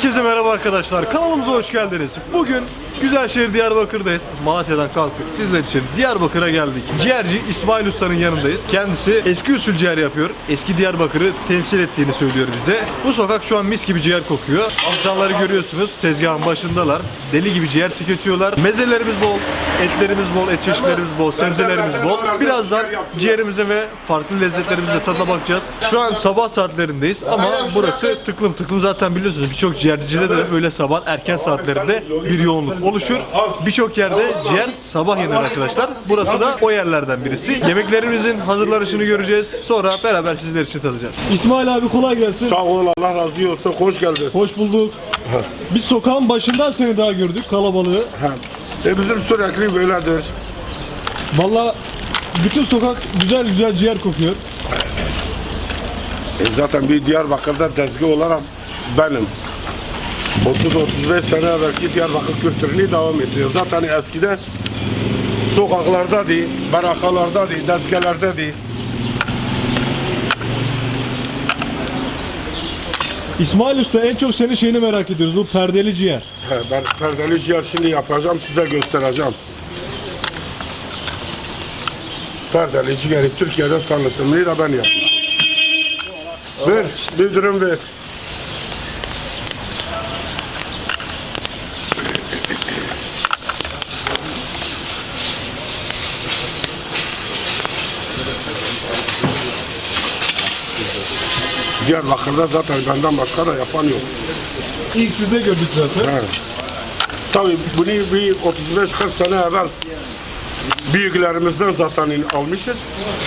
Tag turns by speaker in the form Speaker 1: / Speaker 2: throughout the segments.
Speaker 1: Herkese merhaba arkadaşlar. Kanalımıza hoş geldiniz. Bugün Güzelşehir Diyarbakır'dayız. Malatya'dan kalktık. Sizler için Diyarbakır'a geldik. Ciğerci İsmail Usta'nın yanındayız. Kendisi eski usul ciğer yapıyor. Eski Diyarbakır'ı temsil ettiğini söylüyor bize. Bu sokak şu an mis gibi ciğer kokuyor. İnsanları görüyorsunuz. Tezgahın başındalar. Deli gibi ciğer tüketiyorlar. Mezelerimiz bol, etlerimiz bol, et çeşitlerimiz bol, sebzelerimiz bol. Birazdan ciğerimize ve farklı lezzetlerimizle tadına bakacağız. Şu an sabah saatlerindeyiz ama burası tıklım tıklım zaten biliyorsunuz birçok ciğercide de böyle sabah erken saatlerinde bir yoğunluk oluşur. Birçok yerde ciğer sabah yenir arkadaşlar. Burası da o yerlerden birisi. Yemeklerimizin hazırlanışını göreceğiz. Sonra beraber sizler için tadacağız. İsmail abi kolay gelsin.
Speaker 2: Sağ ol Allah razı olsun. Hoş geldin.
Speaker 1: Hoş bulduk. Biz sokağın başından seni daha gördük kalabalığı.
Speaker 2: Ha. E bizim sürekli böyledir.
Speaker 1: Valla bütün sokak güzel güzel ciğer kokuyor.
Speaker 2: E zaten bir Diyarbakır'da tezgah olarak benim. 30-35 sene evvelki Diyarbakır kültürünü devam ediyor. Zaten eskiden sokaklarda değil, barakalarda değil, tezgahlerde değil.
Speaker 1: İsmail Usta en çok senin şeyini merak ediyoruz. Bu perdeli ciğer.
Speaker 2: He, ben perdeli ciğer şimdi yapacağım, size göstereceğim. Perdeli ciğeri Türkiye'de tanıtımını da ben yapmışım. Ver, bir dürüm ver. Diyarbakır'da zaten benden başka da yapan yok.
Speaker 1: İlk sizde gördük zaten.
Speaker 2: Evet. Tabii bunu bir 35-40 sene evvel büyüklerimizden zaten almışız.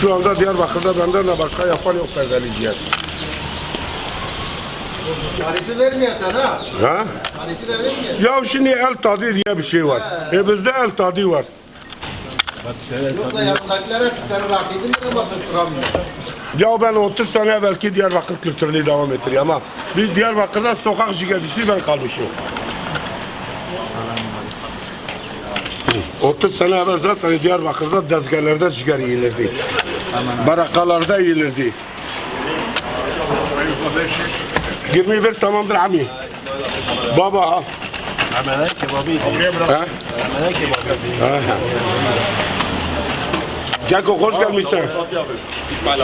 Speaker 2: Şu anda Diyarbakır'da benden de başka yapan yok perdeli ciğer.
Speaker 3: Tarifi vermiyor sana.
Speaker 2: Ha?
Speaker 3: Tarifi de vermiyor.
Speaker 2: Ya şimdi el tadı diye bir şey var. E bizde el tadı var.
Speaker 3: Yoksa yanındakiler hepsi senin rakibindir ama tutturamıyor.
Speaker 2: Ya ben 30 sene evvelki Diyarbakır kültürünü devam ettiriyorum ama bir Diyarbakır'da sokak ciğercisi ben kalmışım. 30 sene evvel zaten Diyarbakır'da tezgahlarda ciğer yiyilirdi. Barakalarda yiyilirdi. 21 tamamdır ami. Baba ha.
Speaker 3: Amele kebabı.
Speaker 2: Ha? Ceko hoş gelmişsin.
Speaker 3: Hadi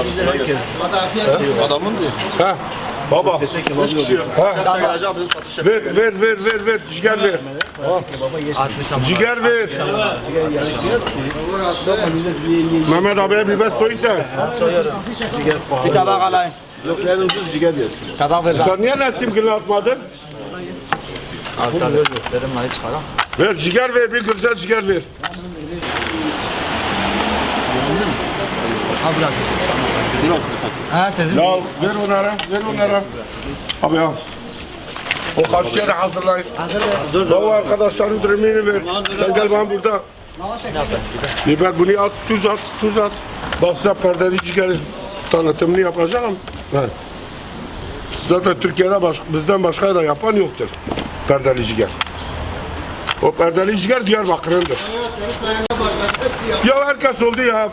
Speaker 3: afiyet olsun.
Speaker 2: Ha? Baba. Ha? Ver ver ver ver ver ciğer ver. Ciğer ver. Mehmet abiye biber soysan.
Speaker 4: Bir tabak alayım.
Speaker 3: Yok en ucuz ciğer diyorsun.
Speaker 4: Tabak ver.
Speaker 2: Sen niye Nesim Gül'ü atmadın?
Speaker 4: Altta ver.
Speaker 2: Ver ciğer ver bir güzel ciğer ver.
Speaker 4: Al biraz. Ha sizin.
Speaker 2: Ya ver onlara ver onlara. Abi ya. O karşıya da hazırlayın. Ya o arkadaşların dürümünü ver. Sen gel bana burada. Biber bunu at, tuz at, tuz at. Bak size perdeli ciğerin tanıtımını yapacağım. Ha. Zaten Türkiye'de baş, bizden başka da yapan yoktur. Perdeli ciğer. O perdeli ciğer Diyarbakır'ındır.
Speaker 3: Senin. Hepsi yaptı.
Speaker 2: Ya herkes oldu ya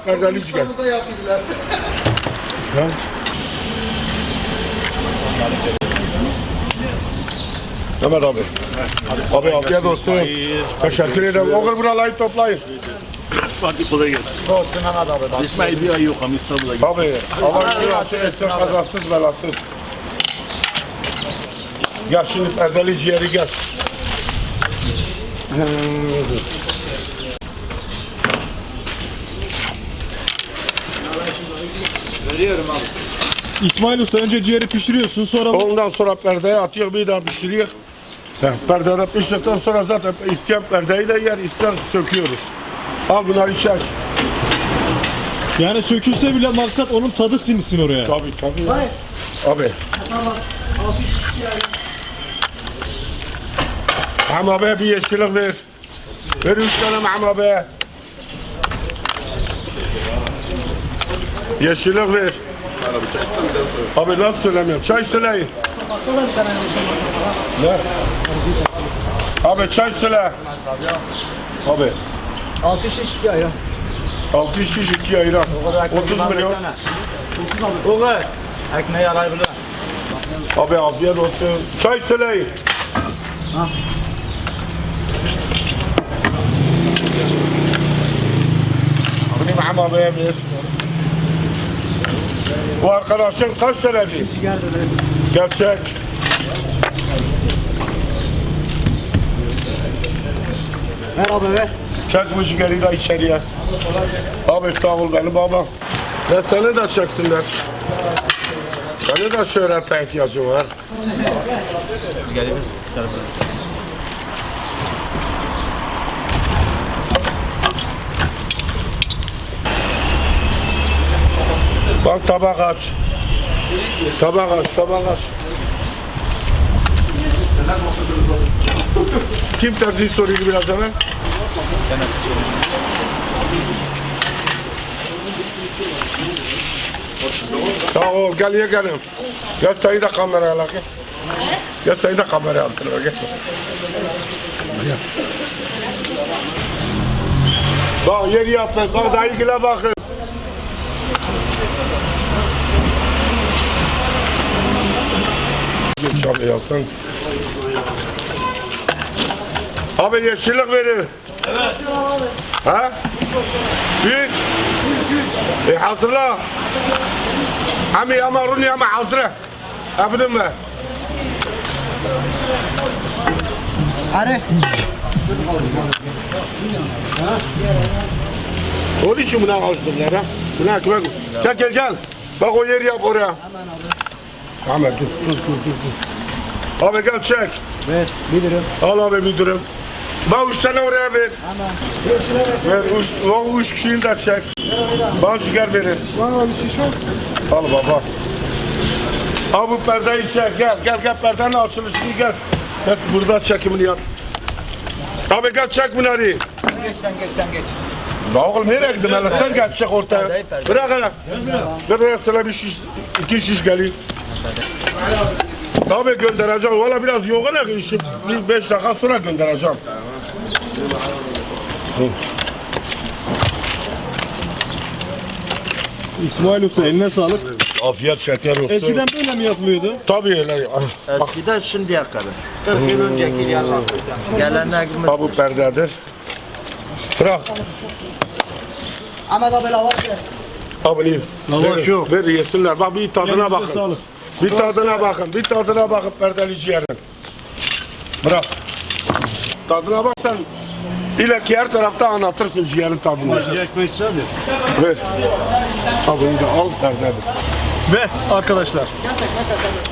Speaker 2: ciğer.
Speaker 3: Bunu da yaptılar.
Speaker 2: Mehmet abi. Abi afiyet olsun. Teşekkür ederim. Oğul buraları toplayın.
Speaker 5: Hadi kolay gelsin.
Speaker 4: Olsun Mehmet abi.
Speaker 5: İsmail bir ay yok ama İstanbul'a gitti.
Speaker 2: Abi Allah bir açık etsin kazasız belasız. Gel şimdi perdeli ciğeri gel.
Speaker 1: İsmail Usta önce ciğeri pişiriyorsun sonra
Speaker 2: Ondan sonra perdeye atıyor bir daha pişiriyor. Ha, Perdede pişirdikten sonra zaten isteyen perdeyi de yer ister söküyoruz. Al bunları çek.
Speaker 1: yani sökülse bile maksat onun tadı sinsin oraya.
Speaker 2: Tabii tabii. Abi. Ham abi bir yeşillik ver. Ver üç tane Mahmut abi. Yeşillik ver. Abi nasıl söylemiyorum? Çay söyleyin. Ne? Abi çay söyle. Abi.
Speaker 4: Altı şiş iki ayran.
Speaker 2: 6 şiş 2 ayran. 30 milyon.
Speaker 4: Oğul. Ekmeği alayabilir.
Speaker 2: Abi afiyet olsun. Çay söyleyin. Benim ama beğenmiyor. Bu arkadaşın kaç senedir? Gerçek.
Speaker 3: Ver abi ver.
Speaker 2: Çek bu ciğeri de içeriye. Abi sağ ol benim babam. Ya seni de çeksinler. Senin de şöhrete ihtiyacın var.
Speaker 4: Gelebilir.
Speaker 2: Bak tabak aç. Tabak aç, tabak aç. Kim tercih soruyordu biraz evvel? Sağ ol, gel ye gelin. Gel seni de kameraya al. Gel. Seni de kameraya alsınlar. Gel. Bak yer yapmayın. Bak daha ilgile bakın. Geç abi yapsın. Abi yeşillik verir. Evet. Ha? Bir. E hazırla. Ami ama runi ama hazırla. Abdin mi?
Speaker 3: Hadi.
Speaker 2: Onun için buna açtım ya. Buna kime? Gel gel gel. Bak o yeri yap oraya. Ahmet dur dur dur dur. dur. Abi gel çek.
Speaker 3: Ver. Bilirim.
Speaker 2: Al abi müdürüm. Bak üç tane oraya ver. Ver üç, o üç kişiyi de çek. Bana ciğer verin. Var bir şiş Al baba. Al bu perdeyi çek. Gel gel gel perdenin açılışını gel. Hep burada çekimini yap. Abi gel çek bunları.
Speaker 4: Geç sen geç sen geç.
Speaker 2: La oğlum nereye gittin hele sen gel çek ortaya. Bırak hele. Ver sana bir şiş, iki şiş geleyim. Tabii göndereceğim. Valla biraz yoğun ya işim. Bir beş dakika sonra göndereceğim.
Speaker 1: İsmail Usta eline sağlık.
Speaker 2: Afiyet şeker olsun.
Speaker 1: Eskiden böyle mi yapılıyordu?
Speaker 2: Tabii öyle.
Speaker 3: Eskiden şimdiye kadar.
Speaker 4: 40 yıl önceki yaşam.
Speaker 3: Gelenlerimiz.
Speaker 2: Ha bu perdedir. Bırak.
Speaker 3: Ahmet abi lavaş ver.
Speaker 2: Abi
Speaker 1: Lavaş
Speaker 2: ver,
Speaker 1: yok.
Speaker 2: ver yesinler. Bak bir tadına bakın. Bir tadına bakın. Bir tadına bakın perdeli ciğerin. Bırak. Tadına bak sen. İleki her tarafta anlatırsın ciğerin tadını.
Speaker 1: Ekmek ister
Speaker 2: Ver. Abi bunu da al perdedir.
Speaker 1: Ve arkadaşlar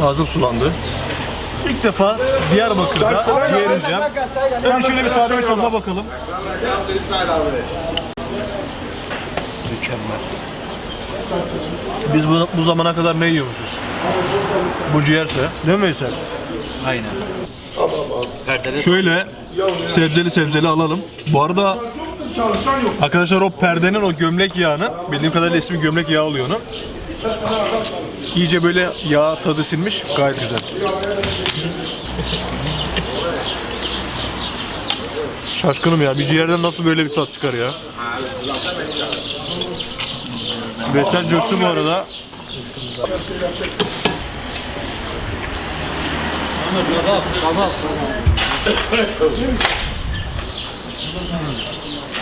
Speaker 1: ağzım sulandı. İlk defa Diyarbakır'da ciğer yiyeceğim. Önce şöyle bir sade bir tadına bakalım. Mükemmel. Biz bu, bu zamana kadar ne yiyormuşuz? Bu ciğerse. Değil mi Veysel?
Speaker 4: Aynen. Perdeli
Speaker 1: Şöyle sebzeli sebzeli alalım. Bu arada arkadaşlar o perdenin o gömlek yağının bildiğim kadarıyla ismi gömlek yağı oluyor onun. İyice böyle yağ tadı silmiş. Gayet güzel. Şaşkınım ya. Bir ciğerden nasıl böyle bir tat çıkar ya? Veysel coştu bu arada.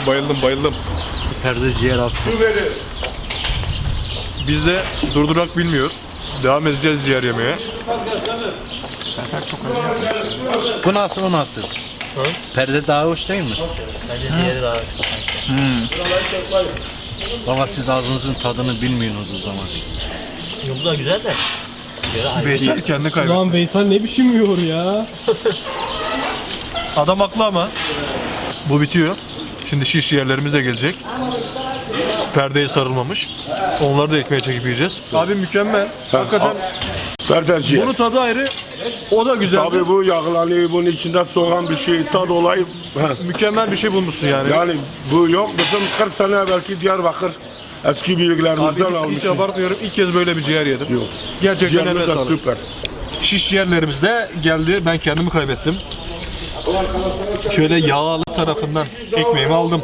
Speaker 1: Bayıldım bayıldım. Perde ciğer alsın. Biz de durdurak bilmiyor. Devam edeceğiz ciğer yemeye.
Speaker 6: Bu nasıl o nasıl? Perde daha hoş değil mi?
Speaker 4: Bence diğeri daha
Speaker 6: Baba siz ağzınızın tadını bilmiyorsunuz o zaman.
Speaker 4: Yok bu da güzel de.
Speaker 1: Veysel kendi kaybetti.
Speaker 7: Lan Veysel ne biçim yiyor ya?
Speaker 1: Adam haklı ama. Bu bitiyor. Şimdi şiş yerlerimiz de gelecek. Perdeye sarılmamış. Onları da ekmeğe çekip yiyeceğiz. Abi mükemmel. Hakikaten
Speaker 2: Perde ciğer.
Speaker 1: bunun tadı ayrı. O da güzel.
Speaker 2: Tabii bu yağlanıyor, bunun içinde soğan bir şey, tad olayı.
Speaker 1: Mükemmel bir şey bulmuşsun yani.
Speaker 2: Yani bu yok. Bizim 40 sene evvelki Diyarbakır eski
Speaker 1: Abi
Speaker 2: bilgilerimizden
Speaker 1: hiç, hiç
Speaker 2: almışız.
Speaker 1: abartmıyorum. İlk kez böyle bir ciğer yedim.
Speaker 2: Yok.
Speaker 1: Gerçekten eline
Speaker 2: Ciğerimiz de
Speaker 1: sağlık.
Speaker 2: süper.
Speaker 1: Şiş ciğerlerimiz de geldi. Ben kendimi kaybettim. Şöyle yağlı tarafından ekmeğimi aldım.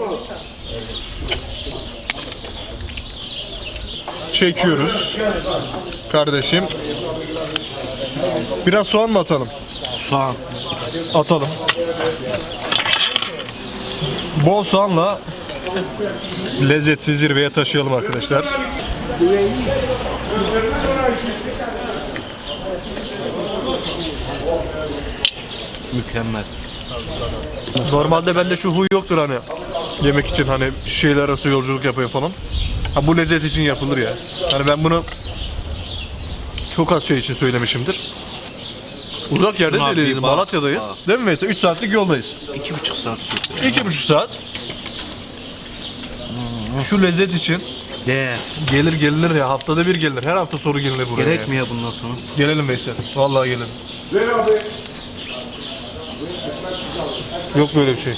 Speaker 1: Çekiyoruz. Kardeşim. Biraz soğan mı atalım?
Speaker 6: Soğan.
Speaker 1: atalım. Bol soğanla lezzeti zirveye taşıyalım arkadaşlar.
Speaker 6: Mükemmel.
Speaker 1: Normalde bende şu huy yoktur hani yemek için hani şeyler arası yolculuk yapıyor falan. Ha bu lezzet için yapılır ya. Hani ben bunu çok az şey için söylemişimdir. Uzak yerde
Speaker 6: Şuna
Speaker 1: değiliz. Malatya'dayız. Değil mi Veysel? 3 saatlik yoldayız.
Speaker 6: İki buçuk saat sürdü.
Speaker 1: 2,5 saat. Şu lezzet için
Speaker 6: Değer.
Speaker 1: gelir gelinir ya. Haftada bir gelinir. Her hafta soru gelinir buraya.
Speaker 6: Gerek mi ya bundan sonra?
Speaker 1: Gelelim Veysel. Vallahi gelelim. Yok böyle bir şey.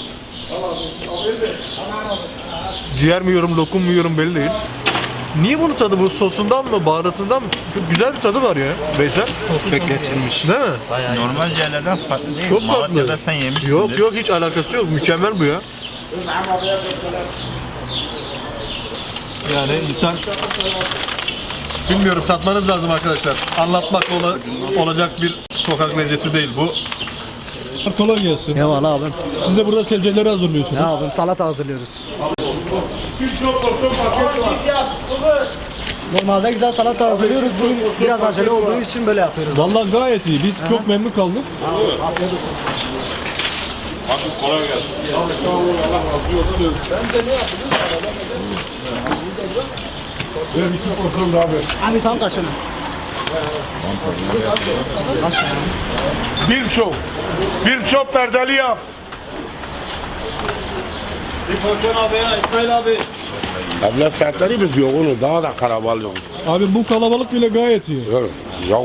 Speaker 1: Ciğer mi yiyorum, lokum mu yiyorum belli değil. Niye bunun tadı bu sosundan mı, baharatından mı? Çok güzel bir tadı var ya Veysel.
Speaker 6: Bekletilmiş.
Speaker 1: Değil mi?
Speaker 5: Normal ciğerlerden farklı değil.
Speaker 1: Çok tatlı.
Speaker 5: Malatya'da sen yemişsindir.
Speaker 1: Yok yok hiç alakası yok. Mükemmel bu ya. Yani insan bilmiyorum tatmanız lazım arkadaşlar. Anlatmakla ola- olacak bir sokak lezzeti değil bu.
Speaker 7: Kolay gelsin.
Speaker 3: Eyvallah abim.
Speaker 7: Siz de burada sebzeleri hazırlıyorsunuz.
Speaker 3: Ya abim salata hazırlıyoruz. Normalde güzel salata hazırlıyoruz. Bugün biraz acele olduğu için böyle yapıyoruz.
Speaker 7: Vallahi gayet iyi. Biz çok memnun kaldık.
Speaker 3: Afiyet olsun. Abi sen kaşın. Kaşın.
Speaker 2: Birçok, birçok perdeli yap. Evlat saatleri biz yoğunuz, daha da kalabalığız.
Speaker 7: Abi bu kalabalık bile gayet iyi.
Speaker 2: Evet, ya.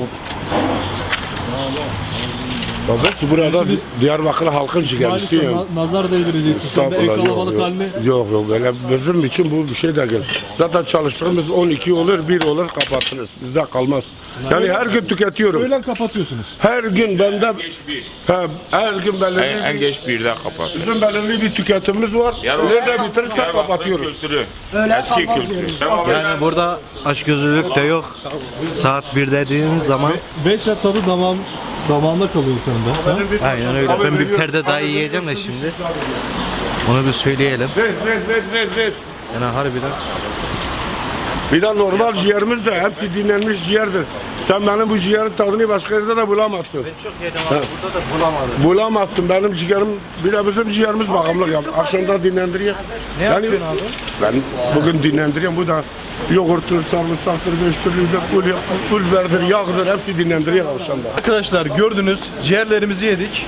Speaker 2: Babası burada Di- Diyarbakır halkın ciğerisi
Speaker 7: Maalesef na- nazar değdireceksin. Sen de en
Speaker 2: Estağfurullah,
Speaker 7: kalabalık
Speaker 2: yok,
Speaker 7: halini.
Speaker 2: yok, yok yok böyle bizim için bu bir şey değil. Zaten çalıştığımız 12 olur, 1 olur kapatırız. Bizde kalmaz. Yani her gün tüketiyorum.
Speaker 7: Öğlen kapatıyorsunuz.
Speaker 2: Her gün bende he, her gün belirli
Speaker 8: En, en
Speaker 2: bir,
Speaker 8: geç birde kapat.
Speaker 2: bizim belirli bir tüketimimiz var. Nerede bitirirse kapatıyoruz.
Speaker 8: Kültürü.
Speaker 3: Öyle
Speaker 8: Eski
Speaker 3: kalmaz
Speaker 8: kültür.
Speaker 3: yiyoruz.
Speaker 6: Yani burada açgözlülük de yok. Saat 1 dediğimiz zaman
Speaker 7: Veysel tadı damağım, damağında kalıyor senin de. Ha?
Speaker 6: aynen öyle. Ben bir perde daha yiyeceğim de şimdi. Onu bir söyleyelim.
Speaker 2: Ver ver ver ver ver.
Speaker 6: Yani harbiden
Speaker 2: Bir de normal ciğerimiz de hepsi dinlenmiş ciğerdir. Sen benim bu ciğerin tadını başka yerde de bulamazsın.
Speaker 6: çok yedim abi. Burada da bulamadım.
Speaker 2: Bulamazsın benim ciğerim, bir de bizim ciğerimiz bakımlık yap. Akşamda dinlendiriyor.
Speaker 6: Ne yapıyorsun abi?
Speaker 2: Ben bugün dinlendiriyorum. Bu da yoğurttur, sarımsaktır, göçtürüldür, pul, pul biberdir, yağdır hepsi dinlendiriyor akşamda.
Speaker 1: Arkadaşlar gördünüz ciğerlerimizi yedik.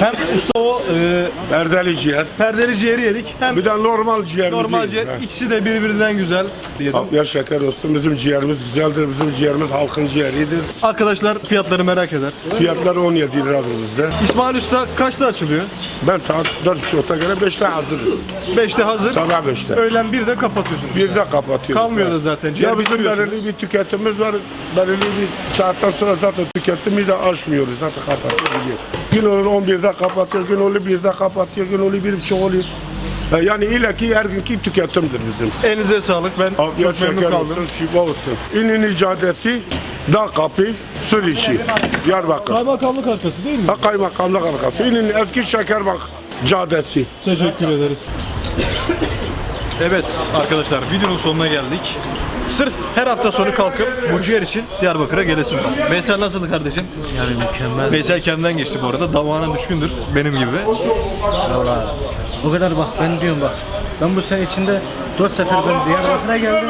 Speaker 1: Hem usta o e,
Speaker 2: Perdeli ciğer.
Speaker 1: perdeli ciğeri yedik hem
Speaker 2: Bir de normal ciğerimiz
Speaker 1: normal ciğer. İkisi de birbirinden güzel. Yedim.
Speaker 2: Ya şeker olsun bizim ciğerimiz güzeldir. Bizim ciğerimiz halkın ciğeridir.
Speaker 1: Arkadaşlar fiyatları merak eder.
Speaker 2: Fiyatlar 17 liradır bizde.
Speaker 1: İsmail Usta kaçta açılıyor?
Speaker 2: Ben saat 4.30'a göre 5'te hazırız.
Speaker 1: 5'te hazır.
Speaker 2: Sabah 5'te.
Speaker 1: Öğlen 1'de kapatıyorsunuz.
Speaker 2: Bir de kapatıyoruz.
Speaker 1: Kalmıyor da zaten. Ciğer
Speaker 2: Ya bizim
Speaker 1: bitiriyorsunuz.
Speaker 2: belirli bir tüketimimiz var. Belirli bir saatten sonra zaten tüketimimizi de aşmıyoruz. Zaten kapatıyor gidiyor. Gün olur 11'de kapatıyor, gün olur 1'de kapatıyor, gün olur 1.30 oluyor. Ha, Yani illa ki her günkü tüketimdir bizim.
Speaker 1: Elinize sağlık. Ben
Speaker 2: Afiyet
Speaker 1: çok memnun kaldım.
Speaker 2: olsun, şifa olsun. İnönü Caddesi, Dağ Kapı, Suriçi, Diyarbakır.
Speaker 7: Kaymakamlık arkası değil mi?
Speaker 2: Ha kaymakamlık arkası. İnönü Eski Şekerbak Caddesi.
Speaker 7: Teşekkür ederiz.
Speaker 1: Evet arkadaşlar videonun sonuna geldik. Sırf her hafta sonu kalkıp bu ciğer için Diyarbakır'a gelesim var. Veysel nasıldı kardeşim?
Speaker 6: Yani mükemmel.
Speaker 1: Veysel kendinden geçti bu arada. Damağına düşkündür benim gibi.
Speaker 6: Vallahi. O kadar bak ben diyorum bak. Ben bu sene içinde 4 sefer ben Diyarbakır'a geldim.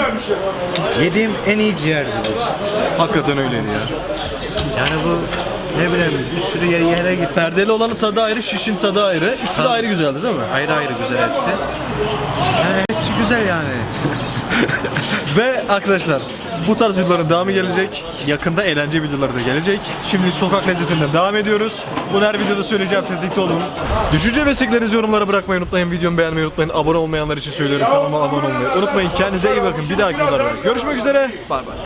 Speaker 6: Yediğim en iyi ciğerdi bu.
Speaker 1: Hakikaten öyleydi ya.
Speaker 6: Yani bu ne bileyim bir sürü yer yere git.
Speaker 1: Perdeli olanın tadı ayrı, şişin tadı ayrı. İkisi de
Speaker 6: Tabii.
Speaker 1: ayrı güzeldi değil mi?
Speaker 6: Ayrı ayrı güzel hepsi. Yani hepsi güzel yani.
Speaker 1: Ve arkadaşlar bu tarz videoların devamı gelecek. Yakında eğlence videoları da gelecek. Şimdi sokak lezzetinden devam ediyoruz. Bunu her videoda söyleyeceğim. Tetikte olun. Düşünce ve isteklerinizi yorumlara bırakmayı unutmayın. Videomu beğenmeyi unutmayın. Abone olmayanlar için söylüyorum. Kanalıma abone olmayı unutmayın. Kendinize iyi bakın. Bir dahaki videolarda görüşmek üzere. Bay bay.